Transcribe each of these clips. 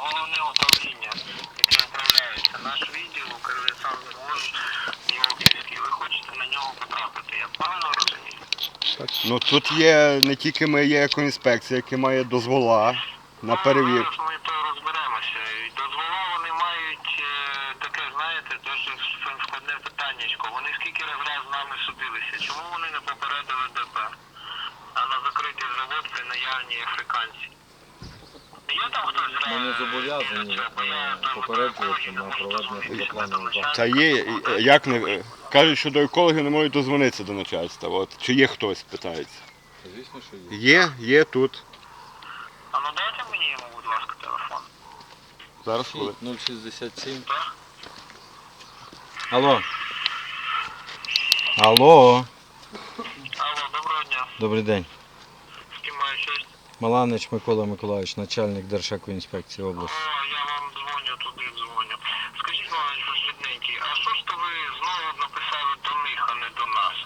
головне управління, яке управляється. Наш відділ Вон, Європейський. Ви хочете на нього потрапити. Я правильно розумію? Ну тут є не тільки ми, є екоінспекція, яка має дозвола на перевірку. Зараз ми то розберемося. І Дозвола вони мають е, таке, знаєте, дуже складне питаннячко. Вони скільки раз раз з нами судилися. Чому вони не попередили ДП? А на закритий завод при наявній африканці. Ми не зобов'язані, е, попереджувати на проведення позапланового заходу. Та є, е, як не е, кажуть, що до екологів не можуть дозвонитися до начальства. От чи є хтось, питається. Звісно, що є. Є, є тут. А ну дайте мені йому, будь ласка, телефон. Зараз хвилин. 067. Так? Алло. Алло. Алло, доброго дня. Добрий день. Маланич Микола Миколаївич, начальник Держекоінспекції області. я вам дзвоню туди, дзвоню. Скажіть, Малеч, жидненький, а що ж то ви знову написали до них, а не до нас?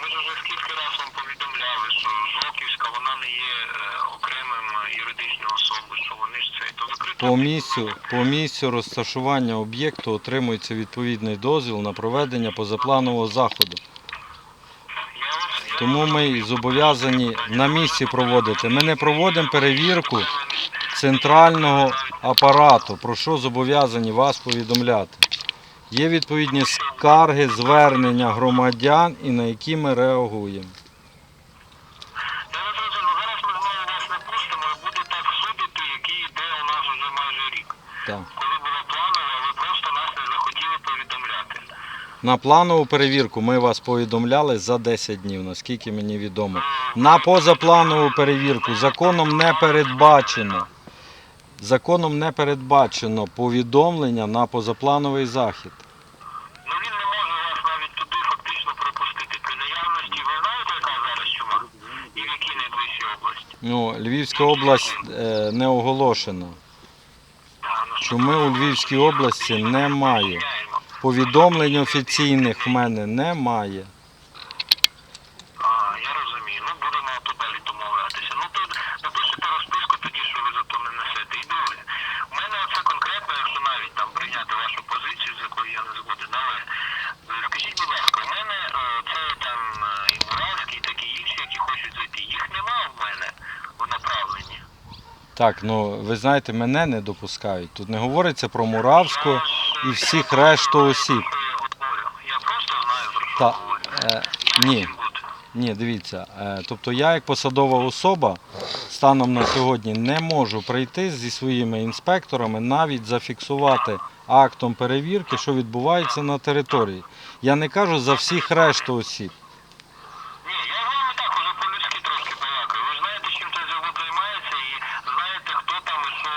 Ми ж вже скільки раз вам повідомляли, що Жоківська, вона не є е, окремим юридичною особою, що вони ж це, то закрито. По місцю, по місцю розташування об'єкту отримується відповідний дозвіл на проведення позапланового заходу. Тому ми зобов'язані на місці проводити. Ми не проводимо перевірку центрального апарату, про що зобов'язані вас повідомляти. Є відповідні скарги, звернення громадян і на які ми реагуємо. Розумію, зараз ми знову вас не пустимо буде так судити, який йде у нас вже майже рік. Так. Коли була планова, ви просто нас не захотіли повідомляти. На планову перевірку ми вас повідомляли за 10 днів, наскільки мені відомо. На позапланову перевірку законом не передбачено. Законом не передбачено повідомлення на позаплановий захід. Ну він не може вас навіть туди фактично пропустити. При наявності ви знаєте, яка зараз чума? І в якій найближчій області? Ну, Львівська область е, не оголошена. Ну, Чуми у Львівській області немає. Повідомлень офіційних в мене немає. А, я розумію. Ну будемо то далі домовлятися. Ну то напишете розписку тоді, що ви за то не несете. І друге. У мене оце конкретно, якщо навіть там прийняти вашу позицію, з якою я не згоден, але е, скажіть, будь ласка, у мене е, це там е, і Муравський, і такі інші, які хочуть зайти. Їх нема в мене в направленні. Так, ну ви знаєте, мене не допускають. Тут не говориться про Муравську і всіх решту осіб. Я просто знаю, Та, е, ні. Ні, дивіться. е, Тобто я як посадова особа станом на сьогодні не можу прийти зі своїми інспекторами, навіть зафіксувати актом перевірки, що відбувається на території. Я не кажу за всіх решту осіб. Ні, я з вами так уже по-людськи трошки балакаю. Ви ж знаєте, чим той завод займається і знаєте, хто там і що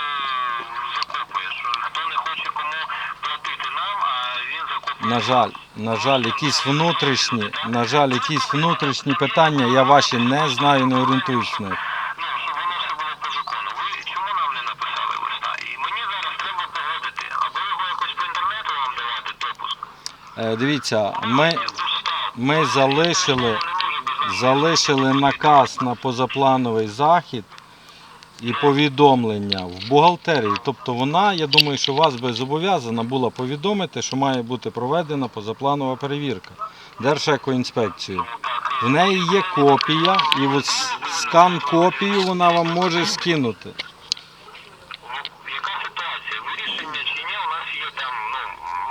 закопує. Що хто не хоче кому платити нам, а він закопує. На жаль, на жаль, якісь внутрішні, на жаль, якісь внутрішні питання, я ваші не знаю, не орієнтуюсь в них. Е, Дивіться, ми, ми залишили, залишили наказ на позаплановий захід і повідомлення в бухгалтерії. Тобто вона, я думаю, що вас би зобов'язана була повідомити, що має бути проведена позапланова перевірка Держекоінспекцією. В неї є копія, і от скан копію вона вам може скинути. Ну, Яка ситуація? Вирішення чи ні, у нас є там ну,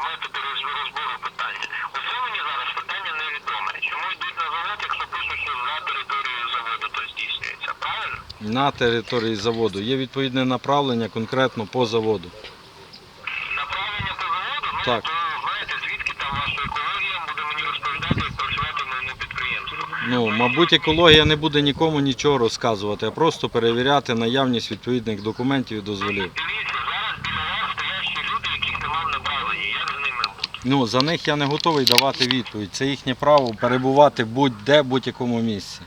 методи розбору питань. Оце мені зараз питання невідоме. Чому йдуть на завод, якщо пишуть, що за територією заводу то здійснюється, правильно? На території заводу є відповідне направлення конкретно по заводу. Направлення по заводу, ну Так. то знаєте, звідки там ваша екологія буде мені розповідати, як працювати моєму підприємстві. Ну, мабуть, екологія не буде нікому нічого розказувати, а просто перевіряти наявність відповідних документів і дозволів. Дивіться, зараз біля вас стоящі люди, яких немає в направленні. Як з ними бути? Ну, за них я не готовий давати відповідь. Це їхнє право перебувати будь-де, будь-якому місці.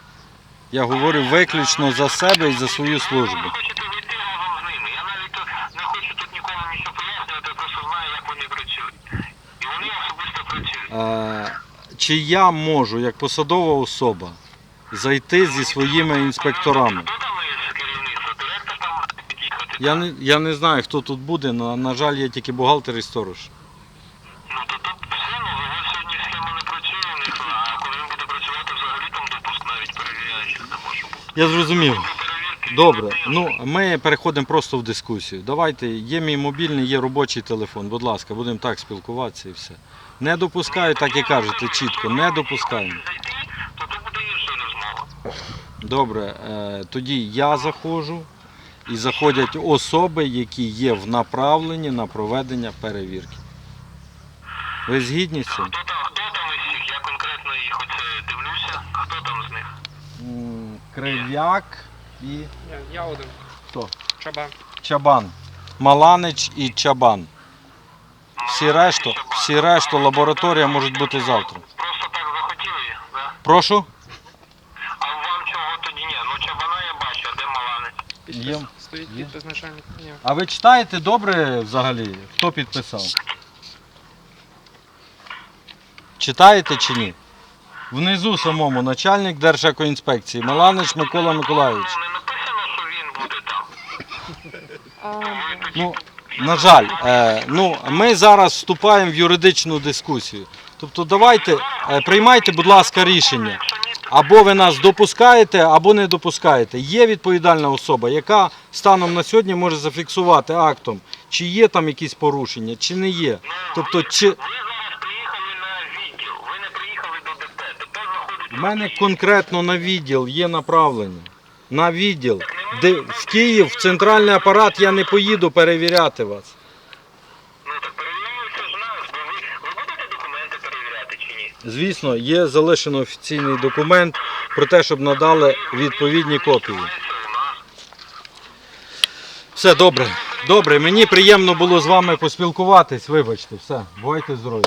Я говорю виключно за себе і за свою службу. Ви хочете вийти разом з ними. Я навіть тут не хочу тут нікому нічого пояснювати, я просто знаю, як вони працюють. І вони особисто працюють. Чи я можу, як посадова особа, зайти зі своїми інспекторами? Я не, я не знаю, хто тут буде, на, на жаль, є тільки бухгалтер і сторож. Ну то тут все, ну його сьогодні схема не працює у них, а коли він буде працювати, взагалі там допуск навіть перевіряючих не може бути. Я зрозумів. Добре, ну ми переходимо просто в дискусію. Давайте, є мій мобільний, є робочий телефон. Будь ласка, будемо так спілкуватися і все. Не допускаю, так і кажете чітко, не допускаємо. Добре, е, тоді я заходжу і заходять особи, які є в направленні на проведення перевірки. Ви згідні з цим? Хто там, хто там із всіх? Я конкретно їх оце дивлюся. Хто там з них? Крив'як і Я, я один. хто? Чаба. Чабан. Маланич і Чабан. Всі решту, всі решту лабораторія можуть бути завтра. Просто так захотіли, да? Прошу? А вам чого тоді ні? Ну чабана я бачу, а де маланець? Підпис. Є. Стоїть Є. підпис начальника. Ні. А ви читаєте добре взагалі? Хто підписав? Читаєте чи ні? Внизу самому начальник Держекоінспекції Маланич Микола Миколайович. Ну не написано, що він буде там. Ну, на жаль, е, ну, ми зараз вступаємо в юридичну дискусію. Тобто давайте, е, приймайте, будь ласка, рішення. Або ви нас допускаєте, або не допускаєте. Є відповідальна особа, яка станом на сьогодні може зафіксувати актом, чи є там якісь порушення, чи не є. Тобто, чи ви зараз приїхали на відділ, ви не приїхали до ДП. ДП в мене конкретно на відділ є направлення. На відділ. Де в Київ, в центральний апарат я не поїду перевіряти вас. Ну так перевірюється ж нас, бо ви, ви будете документи перевіряти чи ні? Звісно, є залишено офіційний документ про те, щоб надали відповідні копії. У. Все добре. Добре, мені приємно було з вами поспілкуватись. Вибачте, все, бувайте здорові.